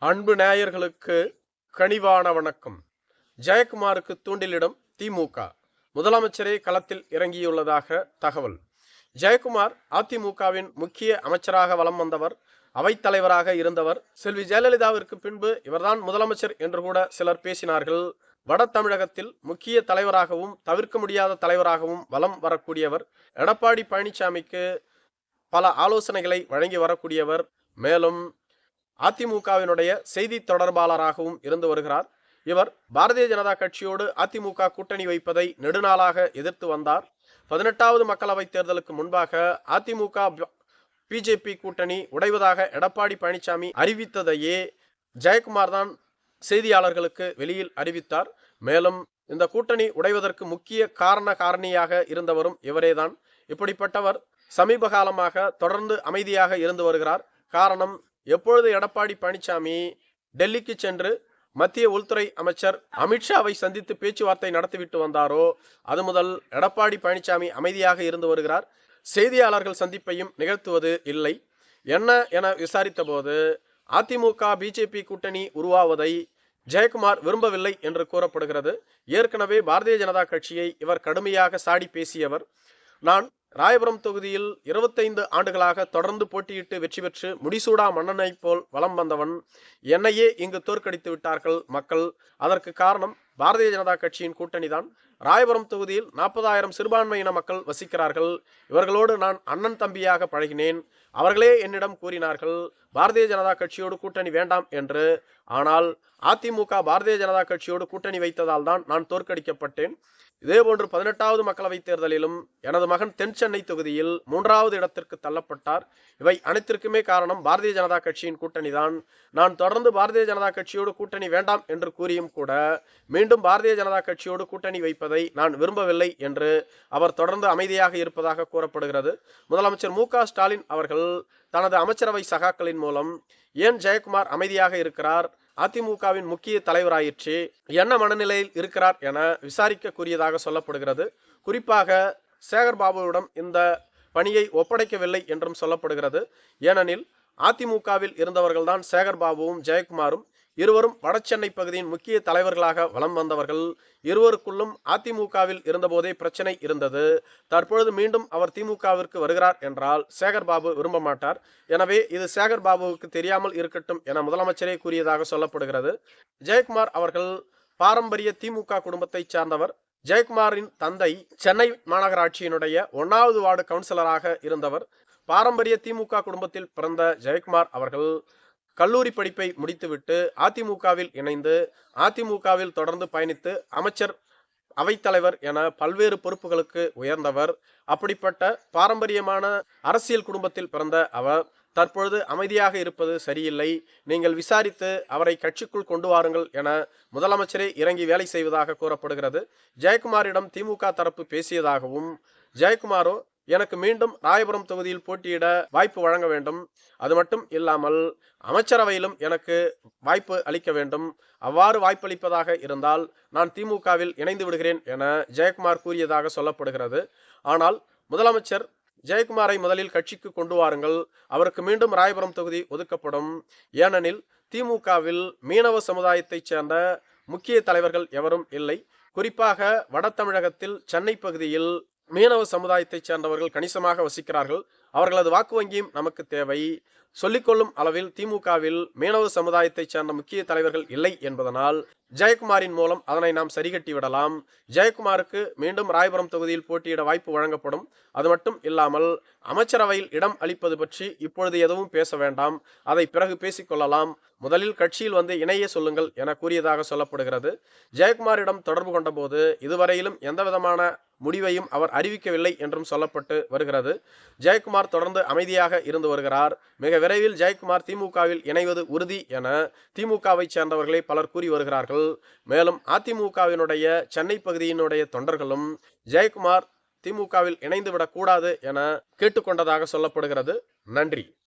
அன்பு நேயர்களுக்கு கனிவான வணக்கம். ஜெயக்குமாருக்கு தூண்டிலிடம் திமுக. முதலமைச்சரே களத்தில் இறங்கியுள்ளதாக தகவல். ஜெயக்குமார் அதிமுகவின் முக்கிய அமைச்சராக வலம் வந்தவர் அவைத்தலைவராக இருந்தவர் செல்வி ஜெயலலிதாவிற்கு பின்பு இவர்தான் முதலமைச்சர் என்று கூட சிலர் பேசினார்கள். வட தமிழகத்தில் முக்கிய தலைவராகவும் தவிர்க்க முடியாத தலைவராகவும் வலம் வரக்கூடியவர் எடப்பாடி பழனிசாமிக்கு பல ஆலோசனைகளை வழங்கி வரக்கூடியவர். மேலும் அதிமுகவினுடைய செய்தி தொடர்பாளராகவும் இருந்து வருகிறார். இவர் பாரதிய ஜனதா கட்சியோடு அதிமுக கூட்டணி வைப்பதை நெடுநாளாக எதிர்த்து வந்தார். பதினெட்டாவது மக்களவைத் தேர்தலுக்கு முன்பாக அதிமுக பிஜேபி கூட்டணி உடைவதாக எடப்பாடி பழனிசாமி அறிவித்ததையே ஜெயக்குமார் தான் செய்தியாளர்களுக்கு வெளியில் அறிவித்தார். மேலும் இந்த கூட்டணி உடைவதற்கு முக்கிய காரண காரணியாக இருந்தவரும் இவரேதான் இப்படிப்பட்டவர் சமீப காலமாக தொடர்ந்து அமைதியாக இருந்து வருகிறார். காரணம் எப்பொழுது எடப்பாடி பழனிசாமி டெல்லிக்கு சென்று மத்திய உள்துறை அமைச்சர் அமித்ஷாவை சந்தித்து பேச்சுவார்த்தை நடத்திவிட்டு வந்தாரோ அது முதல் எடப்பாடி பழனிசாமி அமைதியாக இருந்து வருகிறார். செய்தியாளர்கள் சந்திப்பையும் நிகழ்த்துவது இல்லை. என்ன என விசாரித்தபோது அதிமுக பிஜேபி கூட்டணி உருவாவதை ஜெயக்குமார் விரும்பவில்லை என்று கூறப்படுகிறது. ஏற்கனவே பாரதிய ஜனதா கட்சியை இவர் கடுமையாக சாடி பேசியவர். நான் ராயபுரம் தொகுதியில் இருபத்தைந்து ஆண்டுகளாக தொடர்ந்து போட்டியிட்டு வெற்றி பெற்று முடிசூடா மன்னனை போல் வலம் வந்தவன். என்னையே இங்கு தோற்கடித்து விட்டார்கள் மக்கள். அதற்கு காரணம் பாரதிய ஜனதா கட்சியின் கூட்டணிதான். ராயபுரம் தொகுதியில் நாற்பதாயிரம் சிறுபான்மையின மக்கள் வசிக்கிறார்கள். இவர்களோடு நான் அண்ணன் தம்பியாக பழகினேன். அவர்களே என்னிடம் கூறினார்கள் பாரதிய ஜனதா கட்சியோடு கூட்டணி வேண்டாம் என்று. ஆனால் அதிமுக பாரதிய ஜனதா கட்சியோடு கூட்டணி வைத்ததால் தான் நான் தோற்கடிக்கப்பட்டேன். இதேபோன்று பதினெட்டாவது மக்களவைத் தேர்தலிலும் எனது மகன் தென் சென்னை தொகுதியில் மூன்றாவது இடத்திற்கு தள்ளப்பட்டார். இவை அனைத்திற்குமே காரணம் பாரதிய ஜனதா கட்சியின் கூட்டணி தான் நான் தொடர்ந்து பாரதிய ஜனதா கட்சியோடு கூட்டணி வேண்டாம் என்று கூறியும் கூட மீண்டும் பாரதிய ஜனதா கட்சியோடு கூட்டணி வைப்பதை நான் விரும்பவில்லை என்று அவர் தொடர்ந்து அமைதியாக இருப்பதாக கூறப்படுகிறது. முதலமைச்சர் மு ஸ்டாலின் அவர்கள் தனது அமைச்சரவை சகாக்களின் மூலம் ஏன் ஜெயக்குமார் அமைதியாக இருக்கிறார்? அதிமுகவின் முக்கிய தலைவராயிற்று. என்ன மனநிலையில் இருக்கிறார் என விசாரிக்கக்கூடியதாக சொல்லப்படுகிறது. குறிப்பாக சேகர் பாபுவிடம் இந்த பணியை ஒப்படைக்கவில்லை என்றும் சொல்லப்படுகிறது. ஏனெனில் அதிமுகவில் இருந்தவர்கள்தான் சேகர் பாபுவும் ஜெயக்குமாரும் இருவரும் வடசென்னை பகுதியின் முக்கிய தலைவர்களாக வலம் வந்தவர்கள். இருவருக்குள்ளும் அதிமுகவில் இருந்தபோதே பிரச்சனை இருந்தது. தற்பொழுது மீண்டும் அவர் திமுகவிற்கு வருகிறார் என்றால் சேகர் பாபு விரும்ப மாட்டார். எனவே இது சேகர் பாபுவுக்கு தெரியாமல் இருக்கட்டும் என முதலமைச்சரே கூறியதாக சொல்லப்படுகிறது. ஜெயக்குமார் அவர்கள் பாரம்பரிய திமுக குடும்பத்தை சார்ந்தவர். ஜெயக்குமாரின் தந்தை சென்னை மாநகராட்சியினுடைய ஒன்றாவது வார்டு கவுன்சிலராக இருந்தவர். பாரம்பரிய திமுக குடும்பத்தில் பிறந்த ஜெயக்குமார் அவர்கள் கல்லூரி படிப்பை முடித்துவிட்டு அதிமுகவில் இணைந்து அதிமுகவில் தொடர்ந்து பயணித்து அமைச்சர் அவைத்தலைவர் என பல்வேறு பொறுப்புகளுக்கு உயர்ந்தவர். அப்படிப்பட்ட பாரம்பரியமான அரசியல் குடும்பத்தில் பிறந்த அவர். தற்பொழுது அமைதியாக இருப்பது சரியில்லை. நீங்கள் விசாரித்து அவரை கட்சிக்குள் கொண்டு வாருங்கள் என முதலமைச்சரே இறங்கி வேலை செய்வதாக கூறப்படுகிறது. ஜெயக்குமாரிடம் திமுக தரப்பு பேசியதாகவும் ஜெயக்குமாரோ எனக்கு மீண்டும் ராயபுரம் தொகுதியில் போட்டியிட வாய்ப்பு வழங்க வேண்டும். அது மட்டும் இல்லாமல் அமைச்சரவையிலும் எனக்கு வாய்ப்பு அளிக்க வேண்டும். அவ்வாறு வாய்ப்பளிப்பதாக இருந்தால் நான் திமுகவில் இணைந்து விடுகிறேன் என ஜெயக்குமார் கூறியதாக சொல்லப்படுகிறது. ஆனால் முதலமைச்சர் ஜெயக்குமாரை முதலில் கட்சிக்கு கொண்டு வாருங்கள். அவருக்கு மீண்டும் ராயபுரம் தொகுதி ஒதுக்கப்படும். ஏனெனில் திமுகவில் மீனவ சமுதாயத்தைச் சேர்ந்த முக்கிய தலைவர்கள் எவரும் இல்லை. குறிப்பாக வட தமிழகத்தில் சென்னை பகுதியில் மீனவ சமுதாயத்தைச் சேர்ந்தவர்கள் கணிசமாக வசிக்கிறார்கள். அவர்களது வாக்கு வங்கியும் நமக்கு தேவை. சொல்லிக்கொள்ளும் அளவில் திமுகவில் மீனவ சமுதாயத்தைச் சேர்ந்த முக்கிய தலைவர்கள் இல்லை என்பதனால் ஜெயக்குமாரின் மூலம் அதனை நாம் சரிகட்டி விடலாம். ஜெயக்குமாருக்கு மீண்டும் ராயபுரம் தொகுதியில் போட்டியிட வாய்ப்பு வழங்கப்படும். அது மட்டும் இல்லாமல் அமைச்சரவையில் இடம் அளிப்பது பற்றி இப்பொழுது எதுவும் பேச வேண்டாம். அதை பிறகு பேசிக்கொள்ளலாம். முதலில் கட்சியில் வந்து இணைய சொல்லுங்கள் என கூறியதாக சொல்லப்படுகிறது. ஜெயக்குமாரிடம் தொடர்பு கொண்டபோது இதுவரையிலும் எந்தவிதமான முடிவையும் அவர் அறிவிக்கவில்லை என்றும் சொல்லப்பட்டு வருகிறது. ஜெயக்குமார் ஜெயக்குமார் தொடர்ந்து அமைதியாக இருந்து வருகிறார். மிக விரைவில் ஜெயக்குமார் திமுகவில் இணைவது உறுதி என திமுகவை சேர்ந்தவர்களை பலர் கூறி வருகிறார்கள். மேலும் அதிமுகவினுடைய சென்னை பகுதியினுடைய தொண்டர்களும் ஜெயக்குமார் திமுகவில் இணைந்து விடக்கூடாது என கேட்டுக்கொண்டதாக சொல்லப்படுகிறது. நன்றி.